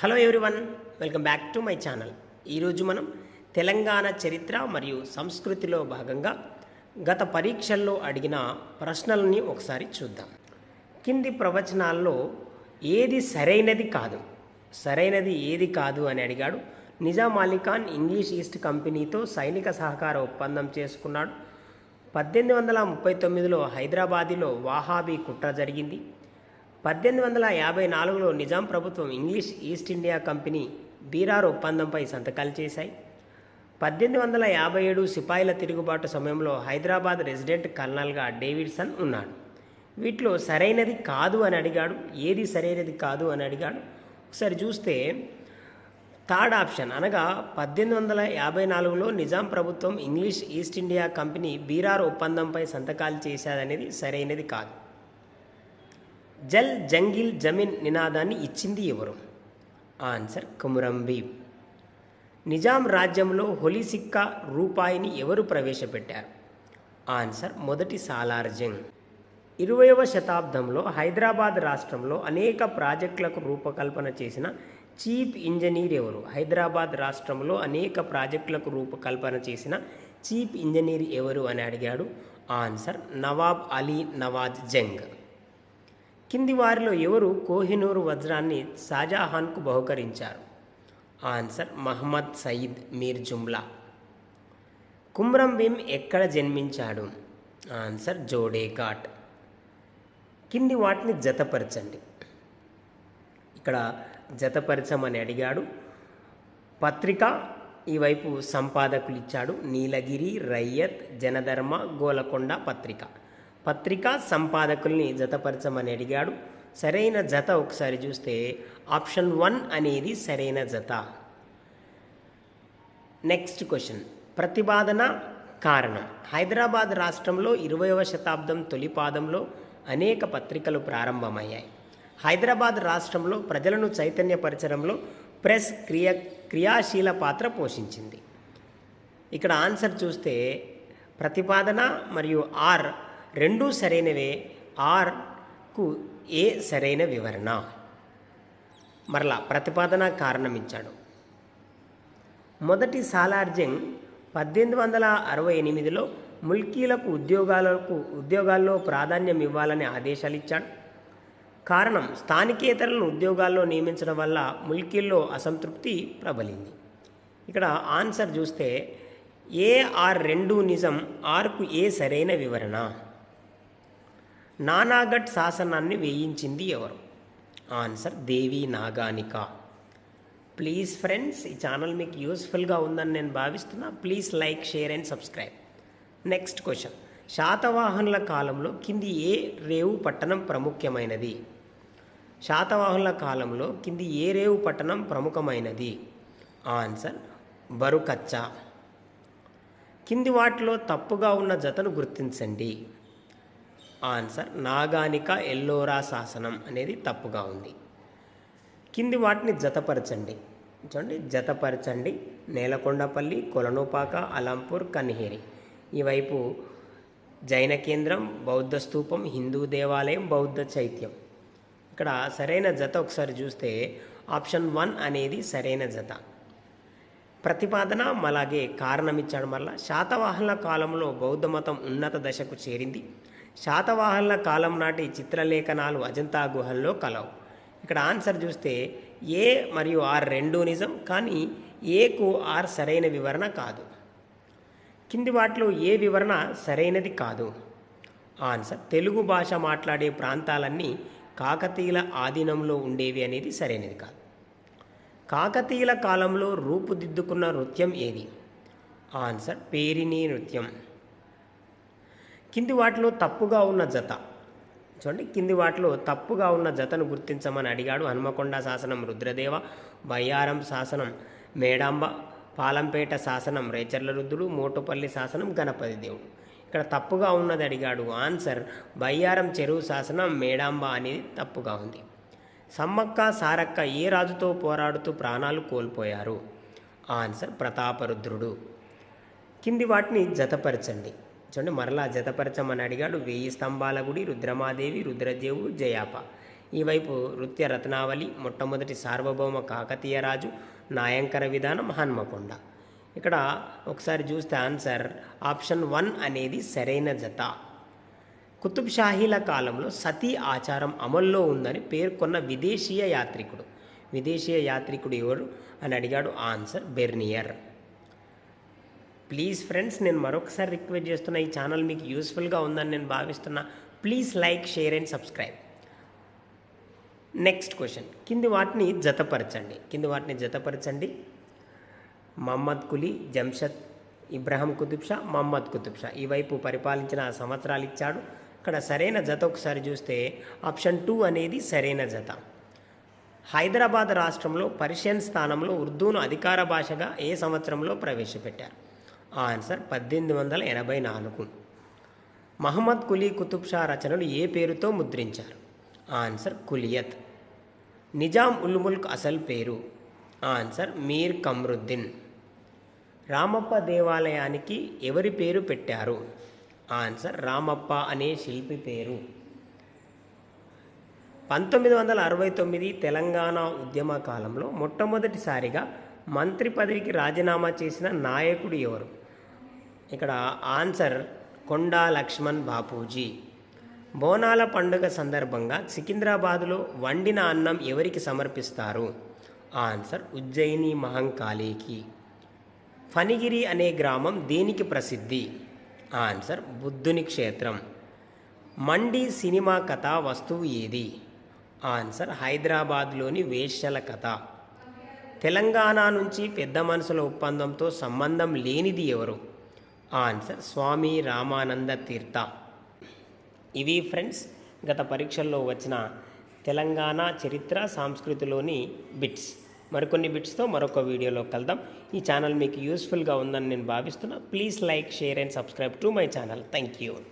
Hello everyone welcome back to my channel. ఈరోజు మనం తెలంగాణ చరిత్ర మరియు సంస్కృతిలో భాగంగా గత పరీక్షల్లో అడిగిన ప్రశ్నలని ఒకసారి చూద్దాం. కింది ప్రవచనాల్లో ఏది సరైనది కాదు? సరైనది ఏది కాదు అని అడిగాడు. నిజాం అలీఖాన్ ఇంగ్లీష్ ఈస్ట్ కంపెనీతో సైనిక సహకార ఒప్పందం చేసుకున్నాడు. పద్దెనిమిది వందల ముప్పై తొమ్మిదిలో హైదరాబాదులో వాహాబీ కుట్ర జరిగింది. పద్దెనిమిది వందల యాభై నాలుగులో నిజాం ప్రభుత్వం English East India Company Berar ఒప్పందంపై సంతకాలు చేశాయి. పద్దెనిమిది వందల యాభై ఏడు సిపాయిల తిరుగుబాటు సమయంలో హైదరాబాద్ రెసిడెంట్ కర్నల్గా డేవిడ్సన్ ఉన్నాడు. వీటిలో సరైనది కాదు అని అడిగాడు. ఏది సరైనది కాదు అని అడిగాడు. ఒకసారి చూస్తే థర్డ్ ఆప్షన్ అనగా పద్దెనిమిది వందల యాభై నాలుగులో నిజాం ప్రభుత్వం English East India Company Berar ఒప్పందంపై సంతకాలు చేశాదనేది సరైనది కాదు. జల్ జంగిల్ జమీన్ నినాదాన్ని ఇచ్చింది ఎవరు? ఆన్సర్ కుమురం నిజాం రాజ్యంలో హొలి సిక్కా రూపాయిని ఎవరు ప్రవేశపెట్టారు? ఆన్సర్ మొదటి సాలార్ జంగ్. ఇరవయవ శతాబ్దంలో హైదరాబాద్ రాష్ట్రంలో అనేక ప్రాజెక్టులకు రూపకల్పన చేసిన చీఫ్ ఇంజనీర్ ఎవరు? హైదరాబాద్ రాష్ట్రంలో అనేక ప్రాజెక్టులకు రూపకల్పన చేసిన చీఫ్ ఇంజనీర్ ఎవరు అని అడిగాడు? ఆన్సర్ నవాబ్ అలీ నవాజ్ జంగ్. కింది వారిలో ఎవరు కోహినూరు వజ్రాన్ని షాజహాన్కు బహుకరించారు? ఆన్సర్ మహమ్మద్ సయీద్ మీర్ జుమ్లా. కుమ్రం భీమ్ ఎక్కడ జన్మించాడు? ఆన్సర్ జోడేఘాట్. కింది వాటిని జతపరచండి. ఇక్కడ జతపరచమని అడిగాడు. పత్రిక ఈ వైపు సంపాదకులు ఇచ్చాడు. నీలగిరి రయ్యత్ జనధర్మ గోలకొండ పత్రిక. పత్రికా సంపాదకుల్ని జతపరచమని అడిగాడు. సరైన జత ఒకసారి చూస్తే ఆప్షన్ వన్ అనేది సరైన జత. Next question. ప్రతిపాదన కారణం. హైదరాబాద్ రాష్ట్రంలో ఇరవయవ శతాబ్దం తొలిపాదంలో అనేక పత్రికలు ప్రారంభమయ్యాయి. హైదరాబాద్ రాష్ట్రంలో ప్రజలను చైతన్యపరచడంలో ప్రెస్ క్రియ క్రియాశీల పాత్ర పోషించింది. ఇక్కడ ఆన్సర్ చూస్తే ప్రతిపాదన మరియు ఆర్ రెండూ సరైనవే. ఆర్కు ఏ సరైన వివరణ? మరలా ప్రతిపాదన కారణం ఇచ్చాడు మొదటి సాలార్జంగ్ పద్దెనిమిది వందల అరవై ఎనిమిదిలో ముల్కీలకు ఉద్యోగాలకు ఉద్యోగాల్లో ప్రాధాన్యం ఇవ్వాలని ఆదేశాలు ఇచ్చాడు కారణం స్థానికేతరులను ఉద్యోగాల్లో నియమించడం వల్ల ముల్కీల్లో అసంతృప్తి ప్రబలింది. ఇక్కడ ఆన్సర్ చూస్తే ఏ ఆర్ రెండు నిజం ఆర్కు ఏ సరైన వివరణ? నానాగఢ్ శాసనాన్ని వేయించింది ఎవరు? Answer Devi Naganika. Please friends ఈ ఛానల్ మీకు యూస్ఫుల్గా ఉందని నేను భావిస్తున్నా. Please like share and subscribe. Next question. శాతవాహనుల కాలంలో కింది ఏ రేవు పట్టణం ప్రముఖ్యమైనది? శాతవాహనుల కాలంలో కింది ఏ రేవు పట్టణం ప్రముఖమైనది? ఆన్సర్ బరుకచ్చా. కింది వాటిలో తప్పుగా ఉన్న జతను గుర్తించండి. ఆన్సర్ నాగానిక ఎల్లోరా శాసనం అనేది తప్పుగా ఉంది. కింది వాటిని జతపరచండి. చూడండి జతపరచండి. నేలకొండపల్లి కొలనుపాక అలంపూర్ కన్హేరి. ఈ వైపు జైన కేంద్రం బౌద్ధ స్థూపం హిందూ దేవాలయం బౌద్ధ చైత్యం. ఇక్కడ సరైన జత ఒకసారి చూస్తే ఆప్షన్ వన్ అనేది సరైన జత. ప్రతిపాదన అలాగే కారణం ఇచ్చాడు మళ్ళా శాతవాహనుల కాలంలో బౌద్ధ మతం ఉన్నత దశకు చేరింది. శాతవాహనుల కాలం నాటి చిత్రలేఖనాలు అజంతా గుహల్లో కలవు. ఇక్కడ ఆన్సర్ చూస్తే ఏ మరియు ఆర్ రెండు నిజం కానీ ఏకు ఆర్ సరైన వివరణ కాదు. కింది వాటిలో ఏ వివరణ సరైనది కాదు. ఆన్సర్ తెలుగు భాష మాట్లాడే ప్రాంతాలన్నీ కాకతీయుల ఆధీనంలో ఉండేవి అనేది సరైనది కాదు. కాకతీయుల కాలంలో రూపుదిద్దుకున్న నృత్యం ఏది? ఆన్సర్ పేరిణీ నృత్యం. కింది వాటిలో తప్పుగా ఉన్న జత. చూడండి కింది వాటిలో తప్పుగా ఉన్న జతను గుర్తించమని అడిగాడు హనుమకొండ శాసనం రుద్రదేవ బయ్యారం శాసనం మేడాంబ పాలంపేట శాసనం రేచర్ల రుద్రుడు మోటుపల్లి శాసనం గణపతి దేవుడు. ఇక్కడ తప్పుగా ఉన్నది అడిగాడు ఆన్సర్ బయ్యారం చెరువు శాసనం మేడాంబ అనేది తప్పుగా ఉంది. సమ్మక్క సారక్క ఏ రాజుతో పోరాడుతూ ప్రాణాలు కోల్పోయారు? ఆన్సర్ ప్రతాపరుద్రుడు. కింది వాటిని జతపరచండి. చూడండి మరలా జతపరచమని అడిగాడు. వెయ్యి స్తంభాల గుడి రుద్రమాదేవి రుద్రదేవుడు జయాప. ఈ వైపు నృత్య రత్నావళి మొట్టమొదటి సార్వభౌమ కాకతీయ రాజు నాయంకర విధానం హన్మకొండ. ఇక్కడ ఒకసారి చూస్తే ఆన్సర్ ఆప్షన్ వన్ అనేది సరైన జత. కుతుబ్ షాహీల కాలంలో సతీ ఆచారం అమల్లో ఉందని పేర్కొన్న విదేశీయ యాత్రికుడు. విదేశీయ యాత్రికుడు ఎవరు? అని అడిగాడు ఆన్సర్ బెర్నియర్. ప్లీజ్ ఫ్రెండ్స్ నేను మరొకసారి రిక్వెస్ట్ చేస్తున్నా ఈ ఛానల్ మీకు యూస్ఫుల్గా ఉందని నేను భావిస్తున్నా. Please like share and subscribe next question కింది వాటిని జతపరచండి. కింది వాటిని జతపరచండి. మహమ్మద్ కులీ జంషద్ ఇబ్రహం కుతుబ్ షా మహమ్మద్ కుతుబ్ షా ఈ వైపు పరిపాలించిన సంవత్సరాలు ఇచ్చాడు. ఇక్కడ సరైన జత ఒకసారి చూస్తే ఆప్షన్ టూ అనేది సరైన జత. హైదరాబాద్ రాష్ట్రంలో పర్షియన్ స్థానంలో ఉర్దూను అధికార భాషగా ఏ సంవత్సరంలో ప్రవేశపెట్టారు? ఆన్సర్ పద్దెనిమిది వందల ఎనభై నాలుగు. మహమ్మద్ కులీ కుతుబ్ షా రచనలు ఏ పేరుతో ముద్రించారు? ఆన్సర్ కులియత్. నిజాం ఉల్ ముల్క్ అసల్ పేరు. ఆన్సర్ మీర్ కమ్రుద్దీన్. రామప్ప దేవాలయానికి ఎవరి పేరు పెట్టారు? ఆన్సర్ రామప్ప అనే శిల్పి పేరు. పంతొమ్మిది వందల అరవై తొమ్మిది తెలంగాణ ఉద్యమ కాలంలో మొట్టమొదటిసారిగా మంత్రి పదవికి రాజీనామా చేసిన నాయకుడు ఎవరు? ఇక్కడ ఆన్సర్ కొండా లక్ష్మణ్ బాపూజీ. బోనాల పండుగ సందర్భంగా సికింద్రాబాదులో వండిన అన్నం ఎవరికి సమర్పిస్తారు? ఆన్సర్ ఉజ్జయిని మహంకాళీకి. ఫణిగిరి అనే గ్రామం దేనికి ప్రసిద్ధి? ఆన్సర్ బుద్ధుని క్షేత్రం. మండి సినిమా కథ వస్తువు ఏది? ఆన్సర్ హైదరాబాద్లోని వేశ్యల కథ. తెలంగాణ నుంచి పెద్ద మనుషుల ఒప్పందంతో సంబంధం లేనిది ఎవరు? ఆన్సర్. స్వామి రామానంద తీర్థ. ఇవి ఫ్రెండ్స్ గత పరీక్షల్లో వచ్చిన తెలంగాణ చరిత్ర సంస్కృతిలోని బిట్స్. మరికొన్ని బిట్స్తో మరొక వీడియోలో కలుద్దాం. ఈ ఛానల్ మీకు యూస్ఫుల్గా ఉందని నేను భావిస్తున్నా. Please like share and subscribe to my channel. Thank you.